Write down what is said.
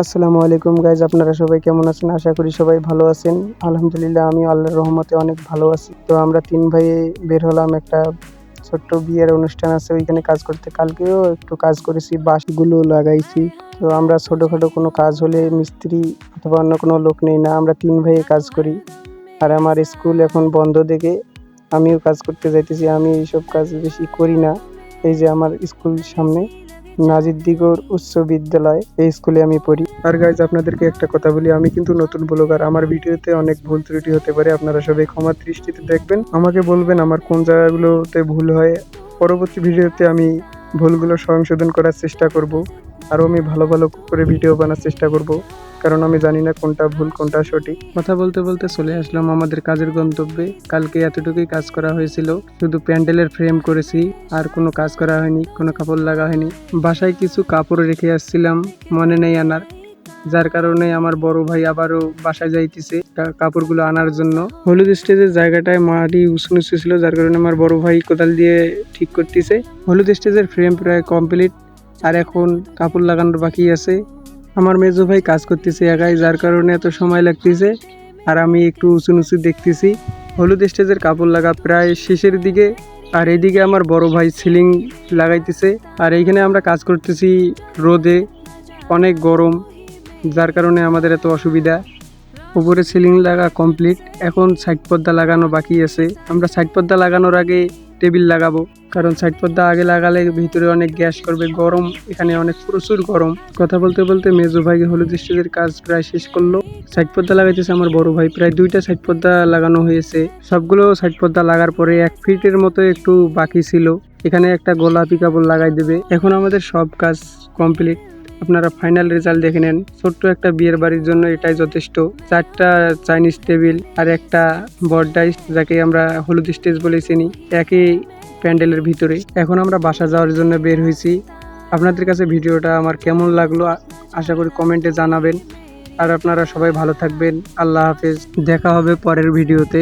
আসসালামু আলাইকুম গাইজ আপনারা সবাই কেমন আছেন? আশা করি সবাই ভালো আছেন। আলহামদুলিল্লাহ, আমি আল্লাহর রহমতে অনেক ভালো আছি। তো আমরা তিন ভাই বের হলাম, একটা ছোট্ট বিয়ের অনুষ্ঠান আছে, ওইখানে কাজ করতে। কালকেও একটু কাজ করেছি, বাঁশগুলো লাগাইছি। তো আমরা ছোটোখাটো কোনো কাজ হলে মিস্ত্রি অথবা অন্য কোনো লোক নেই না, আমরা তিন ভাইয়ে কাজ করি। আর আমার স্কুল এখন বন্ধ দেখে আমিও কাজ করতে যাইতেছি। আমি এইসব কাজ বেশি করি না। এই যে আমার স্কুল সামনে। নাজির দিগর উচ্চ বিদ্যালয়, এই স্কুলে আমি পড়ি। আর গাইজ আপনাদেরকে একটা কথা বলি, আমি কিন্তু নতুন ব্লগার। আমার ভিডিওতে অনেক ভুল ত্রুটি হতে পারে, আপনারা সবাই ক্ষমা দৃষ্টিতে দেখবেন। আমাকে বলবেন আমার কোন জায়গাগুলোতে ভুল হয়। পরবর্তী ভিডিওতে আমি ভুলগুলো সংশোধন করার চেষ্টা করব। আরও আমি ভালো ভালো করে ভিডিও বানার চেষ্টা করব, কারণ আমি জানি না কোনটা ভুল, কোনটা সঠিক। কথা বলতে বলতে চলে আসলাম আমাদের কাজের গন্তব্যে। কালকে এতটুকুই কাজ করা হয়েছিল, শুধু প্যান্ডেলের ফ্রেম করেছি, আর কোনো কাজ করা হয়নি, কোনো কাপড় লাগা হয়নি। বাসায় কিছু কাপড় রেখে আসছিলাম, মনে নেই আনার। যার কারণে আমার বড় ভাই আবারও বাসায় যাইতেছে কাপড়গুলো আনার জন্য। হলুদ স্টেজের জায়গাটায় মাটি নিচু ছিল, যার কারণে আমার বড় ভাই কোদাল দিয়ে ঠিক করতেছে। হলুদ স্টেজের ফ্রেম প্রায় কমপ্লিট আর এখন কাপড় লাগানোর বাকি আছে। আমার মেজো ভাই কাজ করতেছে একাই, যার কারণে এত সময় লাগতেছে। আর আমি একটু উঁচু নিচু দেখতেছি। হলুদ স্টেজের কাপড় লাগা প্রায় শেষের দিকে। আর এইদিকে আমার বড় ভাই সিলিং লাগাইতেছে। আর এইখানে আমরা কাজ করতেছি রোদে, অনেক গরম, যার কারণে আমাদের এত অসুবিধা। উপরে সিলিং লাগা কমপ্লিট। এখন সাইড পর্দা লাগানো বাকি আছে। আমরা সাইড পর্দা লাগানোর আগে টেবিল লাগাবো। কারণ সাইড পর্দা আগে লাগালে ভিতরে অনেক গ্যাস করবে, গরম, এখানে অনেক প্রচুর গরম। কথা বলতে বলতে মেজো ভাই হলুদ স্টেজের কাজ প্রায় শেষ করল। সাইড পর্দা লাগাইতেছে আমার বড় ভাই। প্রায় দুইটা সাইড পর্দা লাগানো হয়েছে। সবগুলো সাইড পর্দা লাগার পরে এক ফিটের মতো একটু বাকি ছিল। এখানে একটা গোলাপি কাপড় লাগাই দেবে। এখন আমাদের সব কাজ কমপ্লিট আপনারা ফাইনাল রেজাল্ট দেখে নেন। ছোট্ট একটা বিয়ের বাড়ির জন্য এটাই যথেষ্ট। চারটা চাইনিজ টেবিল আর একটা ডাইস যাকে আমরা হলুদ স্টেজ বলে চিনি, একই প্যান্ডেলের ভিতরে। এখন আমরা বাসা যাওয়ার জন্য বের হয়েছি। আপনাদের কাছে ভিডিওটা আমার কেমন লাগল, আশা করি কমেন্টে জানাবেন। আর আপনারা সবাই ভালো থাকবেন। আল্লাহ হাফেজ। দেখা হবে পরের ভিডিওতে।